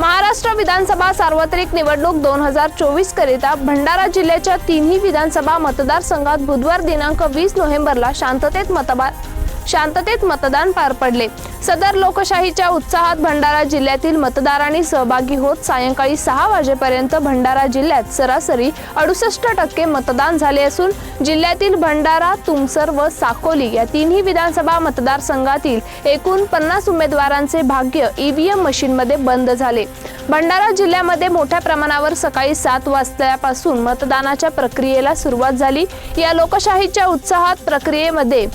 महाराष्ट्र विधानसभा सार्वत्रिक निवडणूक दोन हजार चोवीस करिता भंडारा जिल्ह्याच्या तिन्ही विधानसभा मतदारसंघात बुधवार दिनांक वीस नोव्हेंबरला शांततेत मतबा शांततेत मतदान पार पडले. सदर लोकशाहीच्या उत्साहात भंडारा जिल्ह्यातील मतदारांनी सहभागी होत सायंकाळी सहा वाजेपर्यंत भंडारा जिल्ह्यात सरासरी अडुसष्ट टक्के मतदान झाले असून जिल्ह्यातील भंडारा तुमसर व साकोली या तिन्ही विधानसभा मतदारसंघातील एकूण पन्नास उमेदवारांचे भाग्य ईव्हीएम मशीनमध्ये बंद झाले. भंडारा जिल्ह्यामध्ये मोठ्या प्रमाणावर सकाळी सात वाजल्यापासून मतदानाच्या प्रक्रियेला सुरुवात झाली. या लोकशाहीच्या उत्साहात प्रक्रियेमध्ये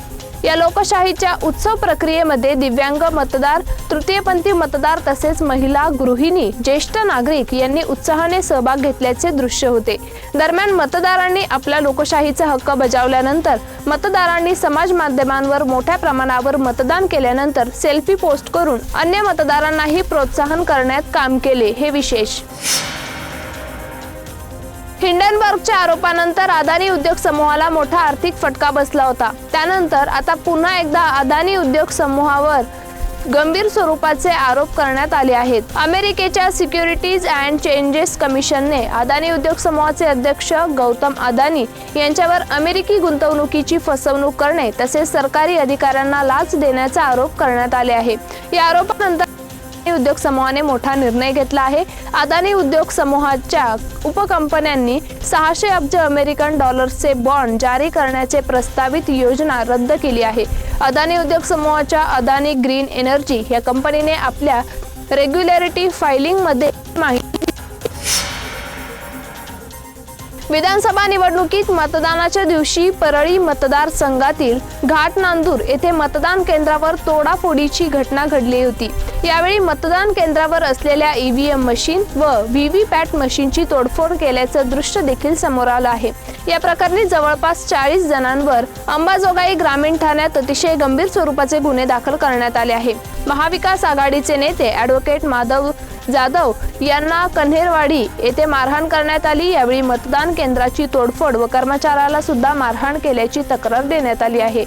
या लोकशाहीच्या उत्सव प्रक्रियेमध्ये दिव्यांग मतदार तृतीयपंथी मतदार तसेच महिला गृहिणी ज्येष्ठ नागरिक यांनी उत्साहाने सहभाग घेतल्याचे दृश्य होते. दरम्यान मतदारांनी आपला लोकशाहीचा हक्क बजावल्यानंतर मतदारांनी समाज माध्यमांवर मोठ्या प्रमाणावर मतदान केल्यानंतर सेल्फी पोस्ट करून अन्य मतदारांनाही प्रोत्साहन करण्यात काम केले. हे विशेष हिंडनबर्गच्या आरोपानंतर अदानी उद्योग समूहाला मोठा आर्थिक फटका बसला होता. त्यानंतर आता पुन्हा एकदा अदानी उद्योग समूहावर गंभीर स्वरूपाचे आरोप करण्यात आले आहेत. अमेरिकेच्या सिक्युरिटीज अँड चेंजेस कमिशनने अदानी उद्योग समूहाचे अध्यक्ष गौतम अदानी यांच्यावर अमेरिकी गुंतवणुकीची फसवणूक करणे तसेच सरकारी अधिकाऱ्यांना लाच देण्याचा आरोप करण्यात आले आहे. या आरोपानंतर उद्योग समूहाने मोठा निर्णय घेतला आहे. अदानी उद्योग समूहाच्या उपकंपन्यांनी सहाशे अब्ज अमेरिकन डॉलर्सचे बॉन्ड जारी करण्याचे प्रस्तावित योजना रद्द केली आहे. अदानी उद्योग समूहाच्या अदानी ग्रीन एनर्जी या कंपनीने आपल्या रेग्युलॅरिटी फायलिंगमध्ये माहिती विधानसभा निवडणुकीत मतदानाच्या दिवशी परळी मतदारसंघातील घाट नांदूर येथे मतदान केंद्रावर तोडाफोडीची घटना घडली होती. यावेळी मतदान केंद्रावर असलेल्या ईव्हीएम मशीन व व्ही पॅट मशीनची तोडफोड केल्याचं दृश्य देखील समोर आलं आहे. या प्रकरणी जवळपास चाळीस जणांवर अंबाजोगाई ग्रामीण ठाण्यात अतिशय गंभीर स्वरूपाचे गुन्हे दाखल करण्यात आले आहे. महाविकास आघाडीचे नेते ॲडव्होकेट माधव जाधव यांना कन्हेरवाडी येथे मारहाण करण्यात आली. यावेळी मतदान केंद्राची तोडफोड व कर्मचाऱ्याला सुद्धा मारहाण केल्याची तक्रार देण्यात आली आहे.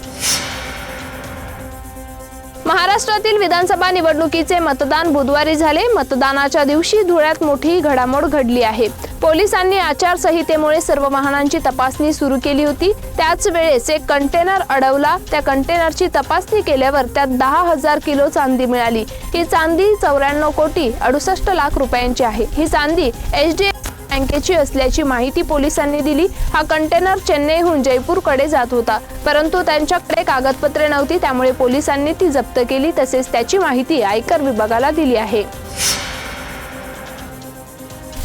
महाराष्ट्रातील विधानसभा निवडणुकीचे मतदान बुधवारी झाले. मतदानाच्या दिवशी धुळ्यात मोठी घडामोड घडली आहे. पोलिसांनी आचारसंहितेमुळे सर्व वाहनांची तपासणी सुरू केली होती. त्याच वेळेस एक कंटेनर अडवला. त्या कंटेनरची तपासणी केल्यावर त्यात दहा हजार किलो चांदी मिळाली. ही चांदी चौऱ्याण्णव कोटी अडुसष्ट लाख रुपयांची आहे. ही चांदी एच डी बँकेची असल्याची माहिती पोलिसांनी दिली. हा कंटेनर चेन्नईहून जयपूरकडे जात होता. परंतु त्यांच्याकडे कागदपत्रे नव्हती. त्यामुळे पोलिसांनी ती जप्त केली. तसेच त्याची माहिती आयकर विभागाला दिली आहे.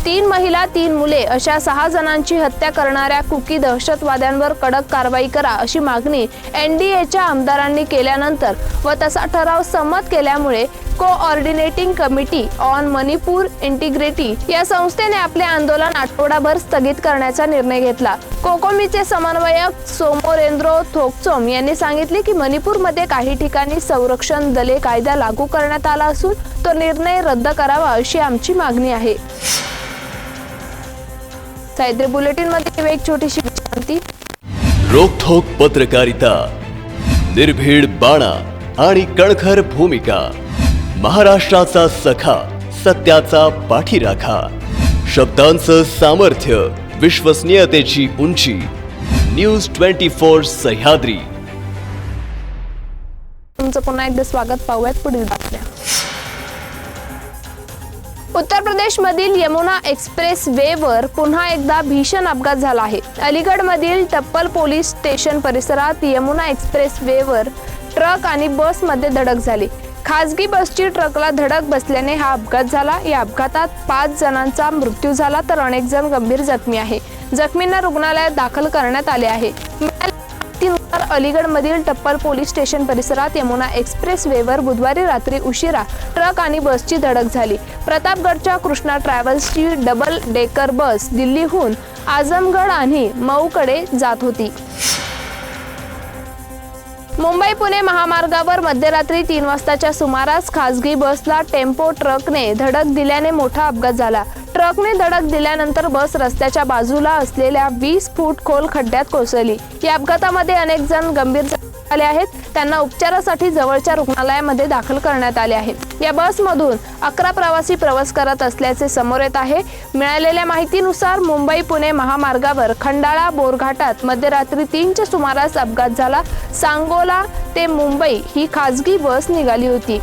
तीन महिला तीन मुले अशा सहा जणांची हत्या करणाऱ्या कुकी दहशतवाद्यांवर कडक कारवाई करा अशी मागणी एनडीएच्या आमदारांनी केल्यानंतर व तसा ठराव संमत केल्यामुळे coordinating committee on Manipur integrity या संस्थेने आपले आंदोलन आठवडाभर स्थगित करण्याचा निर्णय घेतला. कोकोमीचे समन्वयक सोमोरेंद्रो थोकचोम यांनी सांगितले की मणिपूरमध्ये काही ठिकाणी संरक्षण दले कायदा लागू करण्यात आला असून तो निर्णय रद्द करावा अशी आमची मागणी आहे. साहित्य बुलेटिनमध्ये एक छोटीशी विश्रांती. रोखोक पत्रकारिता निर्भीड बाणा आणि कणखर भूमिका महाराष्ट्राचा सखा सत्याचा पाठीराखा शब्दांचं सामर्थ्य विश्वसनीयतेची उंची न्यूज ट्वेंटी फोर सह्याद्री. तुमचं पुन्हा एकदा स्वागत. पाहूयात पुढील बातम्या. उत्तर प्रदेशमधील यमुना एक्सप्रेस वेवर पुन्हा एकदा भीषण अपघात झाला आहे. अलीगडमधील टप्पल पोलीस स्टेशन परिसरात यमुना एक्सप्रेस वेवर ट्रक आणि बसमध्ये धडक झाली. खासगी बसची ट्रकला धडक बसल्याने हा अपघात झाला. या अपघातात पाच जणांचा मृत्यू झाला तर अनेक जण गंभीर जखमी आहे. जखमींना रुग्णालयात दाखल करण्यात आले आहे. अलीगडमधील टप्पल पोलीस स्टेशन परिसरात यमुना एक्सप्रेस वेवर बुधवारी रात्री उशिरा ट्रक आणि बसची धडक झाली. प्रतापगडच्या कृष्णा ट्रॅव्हल्सची डबल डेकर बस दिल्लीहून आझमगड आणि मऊकडे जात होती. मुंबई पुणे महामार्गावर मध्यरात्री तीन वाजताच्या सुमारास खासगी बसला टेम्पो ट्रकने धडक दिल्याने मोठा अपघात झाला. ट्रकने धडक दिल्यानंतर बस रस्त्याच्या बाजूला असलेल्या वीस फूट खोल खड्ड्यात कोसळली. या अपघातामध्ये अनेक जण गंभीर आले झाले आहेत. त्यांना उपचारासाठी जवळच्या रुग्णालयामध्ये दाखल करण्यात आले आहे या बसमधून अकरा प्रवासी प्रवास करत असल्याचे समोर येत आहे. मिळालेल्या माहितीनुसार मुंबई पुणे महामार्गावर खंडाळा बोरघाटात मध्यरात्री तीनच्या सुमारास अपघात झाला. सांगोला ते मुंबई ही खासगी बस निघाली होती.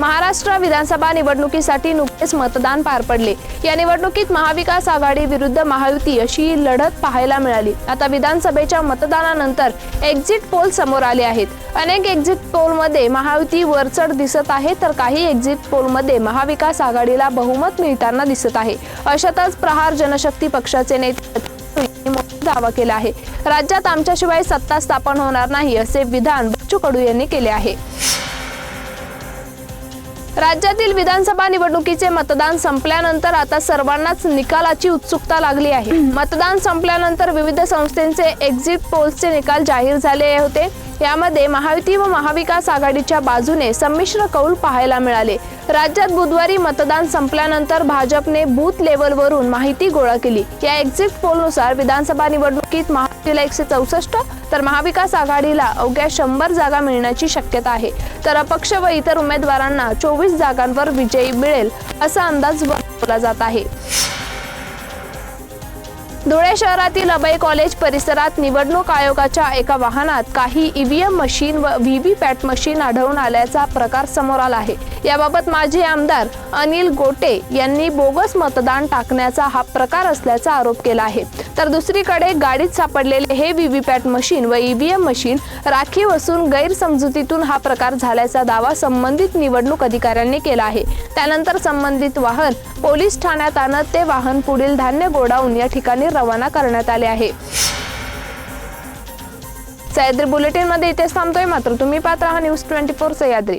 महाराष्ट्र विधानसभा निवडणुकीसाठी नुकतेच मतदान पार पडले. या निवडणुकीत महाविकास आघाडी विरुद्ध महायुती अशी लढत पाहायला मिळाली. आता विधानसभेच्या मतदानानंतर एक्झिट पोल समोर आले आहेत. अनेक एक्झिट पोलमध्ये महायुती वरचढ दिसत आहे तर काही एक्झिट पोलमध्ये महाविकास आघाडीला बहुमत मिळताना दिसत आहे. अशातच प्रहार जनशक्ती पक्षाचे नेते दावा केला आहे. राज्यात आमच्याशिवाय सत्ता स्थापन होणार नाही असे विधान बच्चू कडू यांनी केले आहे. राज्यातील विधानसभा निवडणुकीचे मतदान संपल्यानंतर आता सर्वांनाच निकालाची उत्सुकता लागली आहे. मतदान संपल्यानंतर विविध संस्थांचे एक्झिट पोल्सचे निकाल जाहीर झाले होते. यामध्ये महायुती व महाविकास आघाडीच्या बाजूने संमिश्र कौल पाहायला मिळाले. राज्यात बुधवारी मतदान संपल्यानंतर भाजपने बूथ लेवलवरून माहिती गोळा केली. या एक्झिट पोलनुसार विधानसभा निवडणुकीत महायुतीला एकशे चौसष्ट तर महाविकास आघाडीला अवघ्या शंभर जागा मिळण्याची शक्यता आहे. तर अपक्ष व इतर उमेदवारांना चोवीस जागांवर विजयी मिळेल असा अंदाज वर्तवला जात आहे. धुळे शहरातील अभय कॉलेज परिसरात निवडणूक आयोगाच्या एका वाहनात काही ईव्हीएम मशीन व व्ही वी पॅट मशीन आढळून आल्याचा प्रकार समोर आला आहे. याबाबत माजी आमदार अनिल गोटे यांनी बोगस मतदान टाकण्याचा हा प्रकार असल्याचा आरोप केला आहे. तर दुसरीकडे गाडीत सापडलेले हे व्हीव्हीपॅट मशीन व ईव्हीएम मशीन राखीव असून गैरसमजुतीतून हा प्रकार झाल्याचा दावा संबंधित निवडणूक अधिकाऱ्यांनी केला आहे. त्यानंतर संबंधित वाहन पोलीस ठाण्यात आणत ते वाहन पुढील धान्य गोडाऊन या ठिकाणी रवाना करण्यात आले आहे. सह्याद्री बुलेटिनमध्ये इथेच थांबतोय मात्र तुम्ही पात्र राहा न्यूज ट्वेंटी फोर सह्याद्री